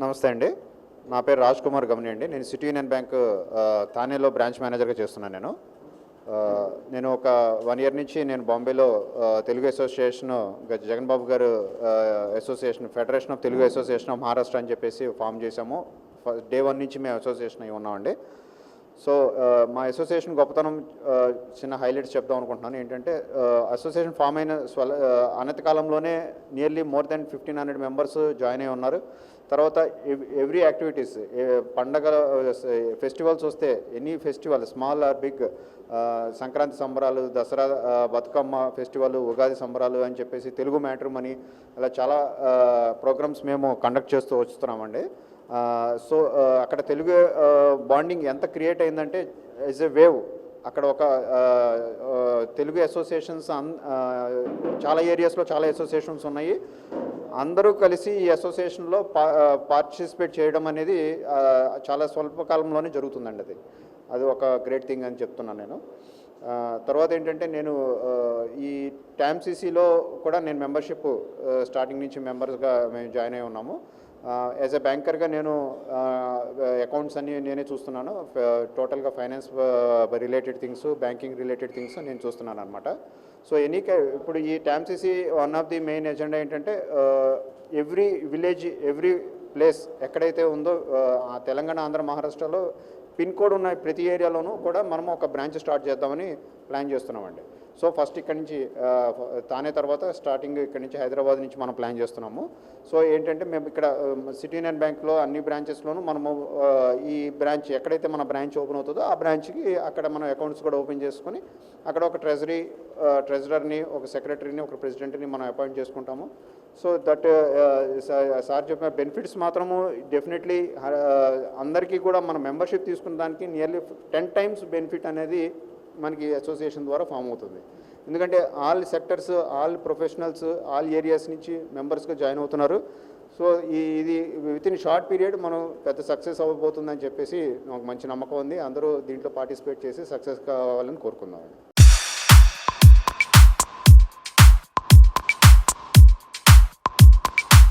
నమస్తే అండి. నా పేరు రాజ్ కుమార్ గమని అండి. నేను సిటీ యూనియన్ బ్యాంక్ థానేలో బ్రాంచ్ మేనేజర్గా చేస్తున్నాను నేను. నేను ఒక వన్ ఇయర్ నుంచి నేను బాంబేలో తెలుగు అసోసియేషన్ గ- జగన్ బాబు గారు association federation of Telugu association of Maharashtra అని చెప్పేసి ఫామ్ చేశాము. డే వన్ నుంచి మేము అసోసియేషన్ అయి ఉన్నామండి. సో మా అసోసియేషన్ గొప్పతనం చిన్న హైలైట్స్ చెప్దాం అనుకుంటున్నాను. ఏంటంటే అసోసియేషన్ ఫామ్ అయిన స్వల అనతి కాలంలోనే nearly more than fifteen hundred members join అయి ఉన్నారు. తర్వాత ఎవ్రీ యాక్టివిటీస్ పండగల ఫెస్టివల్స్ వస్తే any festival small or big Sankranti సంబరాలు దసరా బతుకమ్మ ఫెస్టివల్ ఉగాది సంబరాలు అని చెప్పేసి తెలుగు మ్యాట్రిమనీ అలా చాలా ప్రోగ్రామ్స్ మేము కండక్ట్ చేస్తూ వస్తున్నామండి. సో అక్కడ తెలుగు బాండింగ్ ఎంత క్రియేట్ అయిందంటే ఇస్ ఎ వేవ్ అక్కడ ఒక తెలుగు అసోసియేషన్స్ అన్ చాలా ఏరియాస్లో చాలా అసోసియేషన్స్ ఉన్నాయి. అందరూ కలిసి ఈ అసోసియేషన్లో పా పార్టిసిపేట్ చేయడం అనేది చాలా స్వల్పకాలంలోనే జరుగుతుందండి అది. అది ఒక గ్రేట్ థింగ్ అని చెప్తున్నాను నేను. తర్వాత ఏంటంటే నేను ఈ ట్యామ్సీసీలో కూడా నేను మెంబర్షిప్ స్టార్టింగ్ నుంచి మెంబర్స్గా మేము జాయిన్ అయి ఉన్నాము. యాజ్ ఎ బ్యాంకర్గా నేను అకౌంట్స్ అన్ని నేనే చూస్తున్నాను. టోటల్గా finance related things banking related things నేను చూస్తున్నాను అనమాట సో ఎనీ ఇప్పుడు ఈ ట్యామ్సీసీ one of the main agenda ఏంటంటే ఎవ్రీ విలేజ్ ఎవ్రీ ప్లేస్ ఎక్కడైతే ఉందో ఆ తెలంగాణ ఆంధ్ర మహారాష్ట్రలో పిన్ కోడ్ ఉన్న ప్రతి ఏరియాలోనూ కూడా మనం ఒక బ్రాంచ్ స్టార్ట్ చేద్దామని ప్లాన్ చేస్తున్నామండి. సో ఫస్ట్ ఇక్కడి నుంచి తానే తర్వాత స్టార్టింగ్ ఇక్కడి నుంచి హైదరాబాద్ నుంచి మనం ప్లాన్ చేస్తున్నాము. సో ఏంటంటే మేము ఇక్కడ సిటీ యూనియన్ బ్యాంక్లో అన్ని బ్రాంచెస్లోనూ మనము ఈ బ్రాంచ్ ఎక్కడైతే మన బ్రాంచ్ ఓపెన్ అవుతుందో ఆ బ్రాంచ్కి అక్కడ మనం అకౌంట్స్ కూడా ఓపెన్ చేసుకొని అక్కడ ఒక ట్రెజరీ ట్రెజరర్ని ఒక సెక్రటరీని ఒక ప్రెసిడెంట్ని మనం అపాయింట్ చేసుకుంటాము. సో దట్ సార్ చెప్పిన బెనిఫిట్స్ మాత్రము డెఫినెట్లీ అందరికీ కూడా మన మెంబర్షిప్ తీసుకున్న దానికి నియర్లీ టెన్ టైమ్స్ బెనిఫిట్ అనేది మనకి అసోసియేషన్ ద్వారా ఫామ్ అవుతుంది. ఎందుకంటే all sectors all professionals all areas నుంచి మెంబర్స్గా జాయిన్ అవుతున్నారు. సో ఈ ఇది విత్ ఇన్ షార్ట్ పీరియడ్ మనం పెద్ద సక్సెస్ అవ్వబోతుందని చెప్పేసి నాకు మంచి నమ్మకం ఉంది. అందరూ దీంట్లో పార్టిసిపేట్ చేసి సక్సెస్ కావాలని కోరుకుందాం